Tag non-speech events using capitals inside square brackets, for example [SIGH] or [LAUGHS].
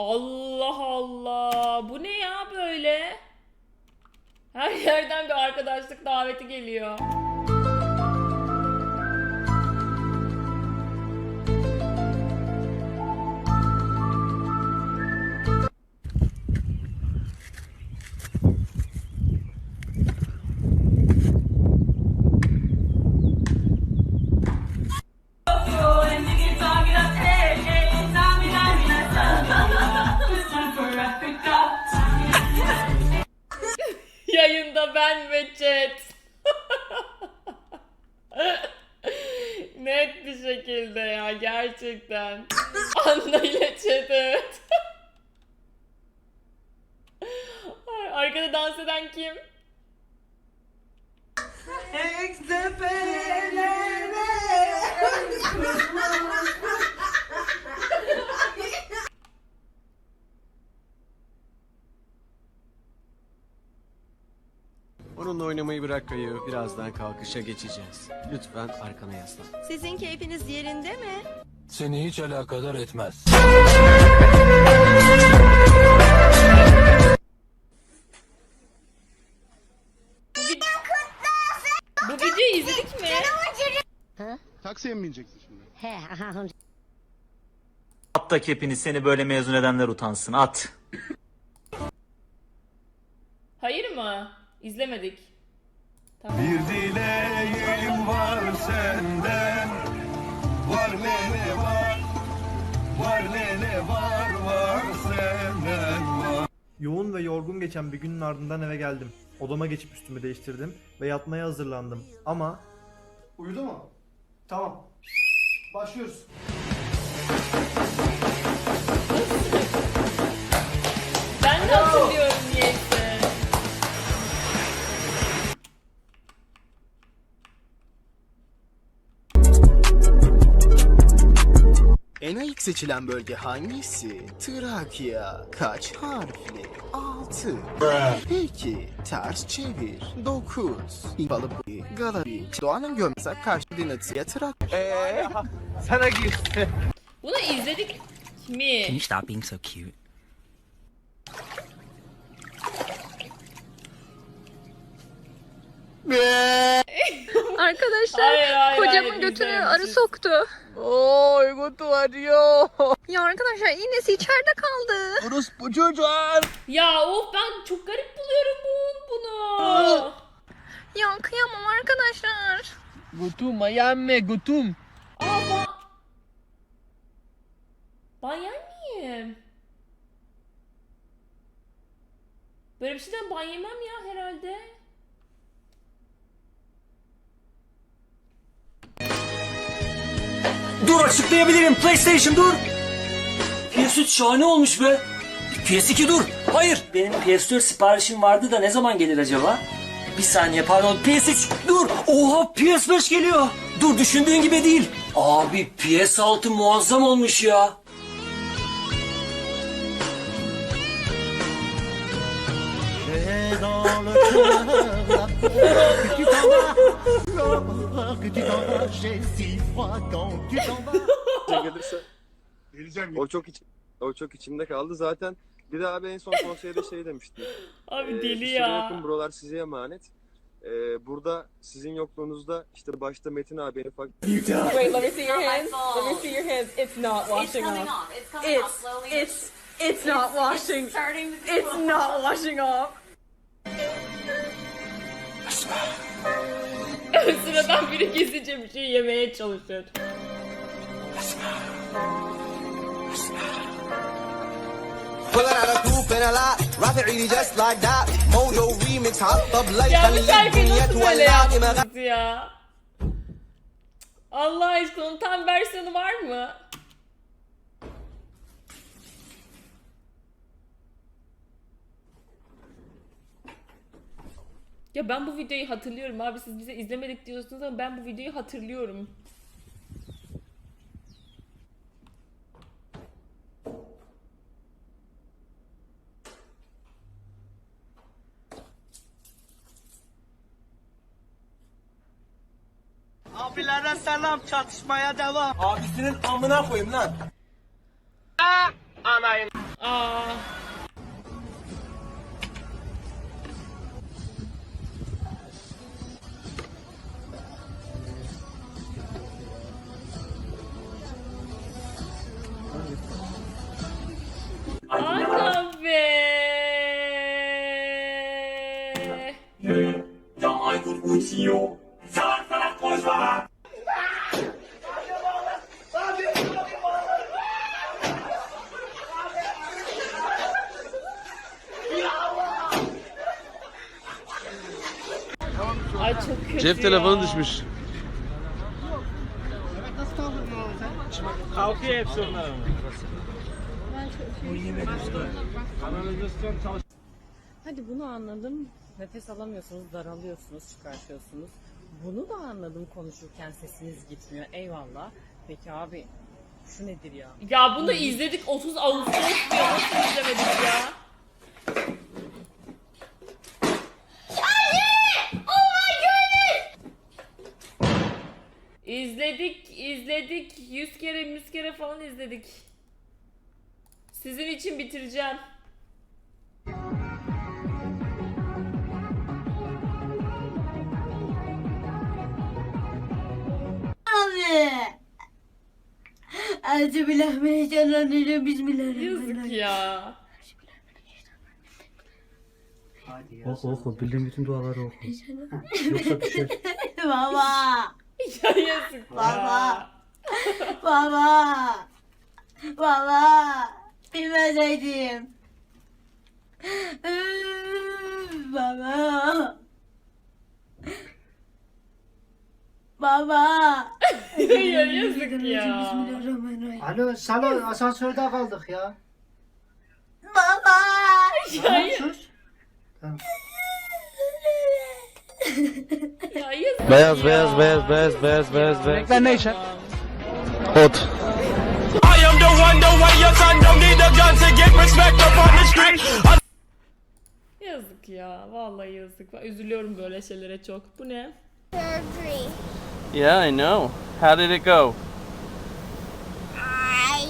Allah Allah. Bu ne ya böyle? Her yerden bir arkadaşlık daveti geliyor. Ben ve chat. [LAUGHS] Net bir şekilde ya gerçekten. Anna ile chat evet. Arkada dans eden kim? Onunla oynamayı bırak kayı. Birazdan kalkışa geçeceğiz. Lütfen arkana yaslan. Sizin keyfiniz yerinde mi? Seni hiç alakadar etmez. Bu videoyu izledik mi? Taksiye mi bineceksin şimdi? At da kepini seni böyle mezun edenler utansın at. Hayır mı? İzlemedik. Tamam. Bir dileğim var senden. Var ne ne var. Var ne ne var var senden var. Yoğun ve yorgun geçen bir günün ardından eve geldim. Odama geçip üstümü değiştirdim ve yatmaya hazırlandım. Ama... Uyudu mu? Tamam. Başlıyoruz. İlk seçilen bölge hangisi? Trakya. Kaç harfli? 6. Peki, ters çevir. 9. Balık Galabi. Doğan'ın gömse karşı dinatiye Trakya. Eee? Sana girsin. Bunu izledik mi? stop being so cute? Arkadaşlar Hayır, hayır, kocamın hayır, götünü arı soktu. Oy, kutu arıyor. Ya arkadaşlar iğnesi içeride kaldı. Burası bu çocuğun. Ya of ben çok garip buluyorum bu, bunu. Ya kıyamam arkadaşlar. Gutum, ayame, gutum. Aa. Ben yer miyim? Böyle bir şeyden ban yemem ya herhalde. Dur açıklayabilirim PlayStation dur. PS3 şahane olmuş be. PS2 dur. Hayır. Benim PS4 siparişim vardı da ne zaman gelir acaba? Bir saniye pardon PS3 dur. Oha PS5 geliyor. Dur düşündüğün gibi değil. Abi PS6 muazzam olmuş ya. Gelirse Geleceğim. o çok iç, o çok içimde kaldı zaten. Bir de abi en son konserde şey demişti. [LAUGHS] Abi Ee, deli ya. yakın buralar size emanet. Ee, burada sizin yokluğunuzda işte başta Metin abi en ufak Wait, let me see your hands. Let me see your hands. It's not washing off. It's coming It's it's it's not washing. It's not washing off. Sıradan biri gizlice bir şey yemeye çalışıyor. Ya bu şarkıyı nasıl böyle yaptınız ya? Allah aşkına onun tam versiyonu var mı? Ya ben bu videoyu hatırlıyorum abi siz bize izlemedik diyorsunuz ama ben bu videoyu hatırlıyorum. Abilere selam, çatışmaya devam. Abisinin amına koyayım lan. Aa. Koşma. Ay çok kötü Cep telefonu ya. düşmüş. Kalkıyor hepsi onlar ama. Hadi bunu anladım. Nefes alamıyorsunuz, daralıyorsunuz, çıkartıyorsunuz. Bunu da anladım konuşurken sesiniz gitmiyor. Eyvallah. Peki abi şu nedir ya? Ya bunu izledik 30 Ağustos diyor. Nasıl izlemedik ya? İzledik, izledik. 100 kere, 100 kere falan izledik. Sizin için bitireceğim. Yazık ya. Oku oku bildiğin bütün duaları oku. Yoksa düşer. [LAUGHS] Baba. Ya yazık ya. Baba. Baba. Bilmeseydim. Baba. Baba. [LAUGHS] ya yazık ya. Alo salon asansörde kaldık ya. Baba. Ya, Sus. ya yazık Beyaz ya. beyaz beyaz beyaz beyaz beyaz beyaz. Renkler ne işe? Hot. I am the one, the way your son don't need a gun to get respect up on the street. Yazık ya. Vallahi yazık. Ben Üzülüyorum böyle şeylere çok. Bu ne? Yeah, I know. How did it go?